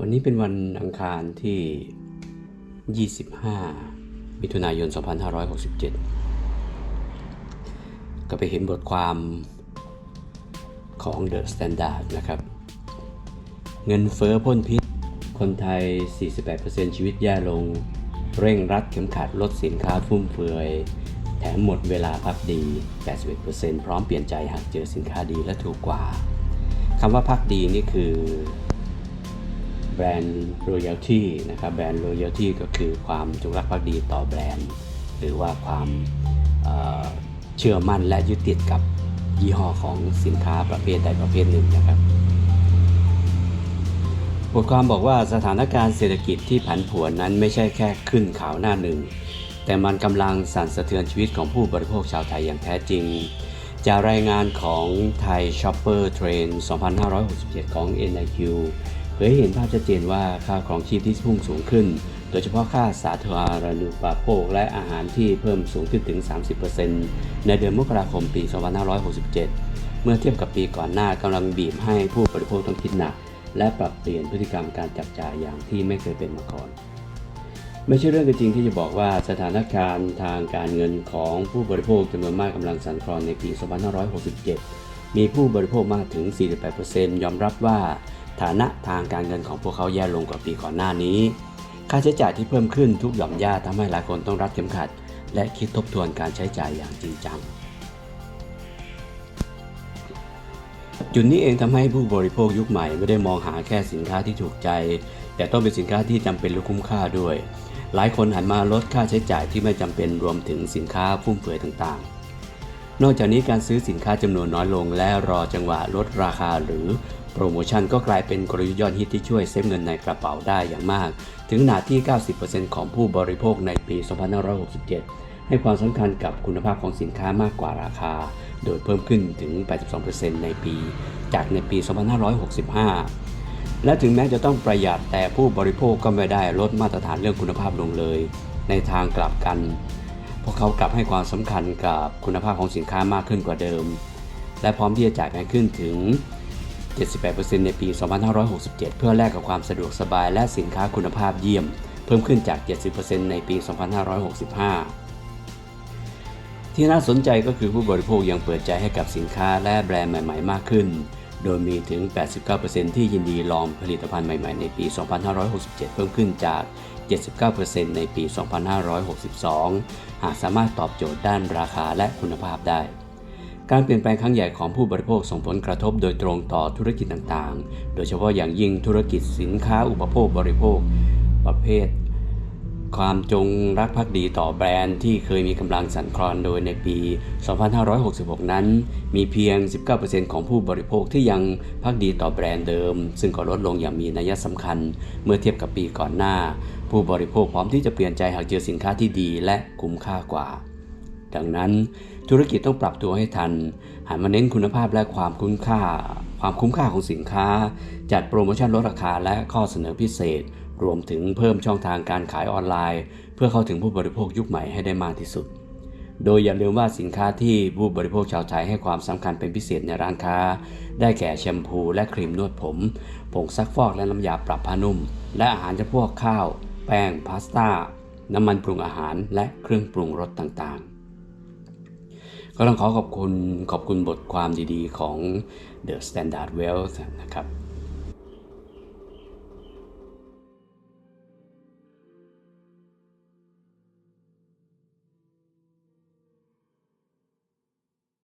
วันนี้เป็นวันอังคารที่ 25 มิถุนายน 2567 ก็ไปเห็นบทความของ The Standard นะครับ เงินเฟ้อพ่นพิษ คนไทย 48%ชีวิตแย่ลง เร่งรัดเข็มขัดลดสินค้าฟุ่มเฟือย แถมหมดเวลาพักดี 81%พร้อมเปลี่ยนใจหากเจอสินค้าดีและถูกกว่าคำว่าพักดีนี่คือ แบรนด์ royalty นะครับแบรนด์ royalty ก็คือความจงรักภักดีต่อแบรนด์ หรือว่าความเเชื่อมั่นและยึดติดกับยี่ห้อของสินค้าประเภทใดประเภทหนึ่งนะครับบทความบอกว่าสถานการณ์เศรษฐกิจที่ผันผวนนั้นไม่ใช่แค่ขึ้นข่าวหน้าหนึ่ง แต่มันกำลังสั่นสะเทือนชีวิตของผู้บริโภคชาวไทยอย่างแท้จริง จากรายงานของไทย Shopper Trend 2567 ของ NIQ เผยให้เห็นภาพชัดเจนว่าค่าครองชีพที่พุ่งสูงขึ้น โดยเฉพาะค่าสาธารณูปโภคและอาหารที่เพิ่มสูงขึ้นถึง 30%ในเดือนมกราคมปี 2567 เมื่อเทียบกับปีก่อนหน้ากำลังบีบให้ผู้บริโภคต้องคิดหนัก และปรับเปลี่ยนพฤติกรรมการจับจ่ายอย่างที่ไม่เคยเป็นมาก่อน ไม่ใช่เรื่องจริงที่จะบอกว่าสถานการณ์ทางการเงินของผู้บริโภคจำนวนมากกำลังสั่นคลอนในปี 2567 มีผู้บริโภคมากถึง 48%ยอมรับว่า ฐานะทางการเงินของพวกเขาแย่ลงกว่าปีก่อนหน้านี้ ค่าใช้จ่ายที่เพิ่มขึ้นทุกหย่อมย่าทำให้หลายคนต้องรัดเข็มขัด และคิดทบทวนการใช้จ่ายอย่างจริงจัง จุดนี้เองทำให้ผู้บริโภคยุคใหม่ไม่ได้มองหาแค่สินค้าที่ถูกใจ แต่ต้องเป็นสินค้าที่จำเป็นและคุ้มค่าด้วย หลายคนหันมาลดค่าใช้จ่ายที่ไม่จำเป็นรวมถึงสินค้าฟุ่มเฟือยต่างๆนอกจากนี้การซื้อสินค้าจำนวนน้อยลงและรอจังหวะลดราคาหรือ โปรโมชั่นก็กลายเป็นกลยุทธ์ยอดฮิตที่ช่วยเซฟเงินในกระเป๋าได้อย่างมาก ถึงขนาดที่ 90%ของผู้บริโภคในปี 2567 ให้ความสำคัญกับคุณภาพของสินค้ามากกว่าราคา โดยเพิ่มขึ้นถึง 82%ในปี จากในปี 2565 และถึงแม้จะต้องประหยัดแต่ผู้บริโภคก็ไม่ได้ลดมาตรฐานเรื่องคุณภาพลงเลย ในทางกลับกัน พวกเขากลับให้ความสำคัญกับคุณภาพของสินค้ามากขึ้นกว่าเดิม และพร้อมที่จะจ่ายแพงขึ้นถึง 78%ในปี 2567 เพื่อแลกกับความสะดวกสบายและสินค้าคุณภาพเยี่ยม เพิ่มขึ้นจาก 70%ในปี 2565 ที่น่าสนใจก็คือผู้บริโภคยังเปิดใจให้กับสินค้าและแบรนด์ใหม่ๆ มากขึ้น โดยมีถึง 89%ที่ยินดีลองผลิตภัณฑ์ใหม่ๆ ในปี 2567 เพิ่มขึ้นจาก 79%ในปี 2562 หากสามารถตอบโจทย์ด้านราคาและคุณภาพได้ การเปลี่ยนแปลงครั้งใหญ่ของผู้บริโภคส่งผลกระทบโดยตรงต่อธุรกิจต่างๆ โดยเฉพาะอย่างยิ่งธุรกิจสินค้าอุปโภคบริโภค ประเภท ความจงรักภักดีต่อแบรนด์ที่เคยมีกำลังสั่นคลอนโดยในปี 2566 นั้น มีเพียง 19%ของผู้บริโภคที่ยังภักดีต่อแบรนด์เดิม ซึ่งก็ลดลงอย่างมีนัยสำคัญ เมื่อเทียบกับปีก่อนหน้า ผู้บริโภคพร้อมที่จะเปลี่ยนใจหากเจอสินค้าที่ดีและคุ้มค่ากว่า ดังนั้นธุรกิจต้องปรับตัวให้ทัน หันมาเน้นคุณภาพและความคุ้มค่า ความคุ้มค่าของสินค้า จัดโปรโมชั่นลดราคาและข้อเสนอพิเศษ รวมถึงเพิ่มช่องทางการขายออนไลน์ เพื่อเข้าถึงผู้บริโภคยุคใหม่ให้ได้มากที่สุด โดยอย่าลืมว่าสินค้าที่ผู้บริโภคชาวไทยให้ความสำคัญเป็นพิเศษในร้านค้า ได้แก่แชมพูและครีมนวดผมผงซักฟอกและน้ำยาปรับผ้านุ่ม และอาหารจำพวกข้าว แป้งพาสต้าน้ำมันปรุงอาหารและเครื่องปรุงรสต่างๆ ก็ต้องขอขอบคุณขอบคุณบทความดีๆของ The Standard Wealth นะครับ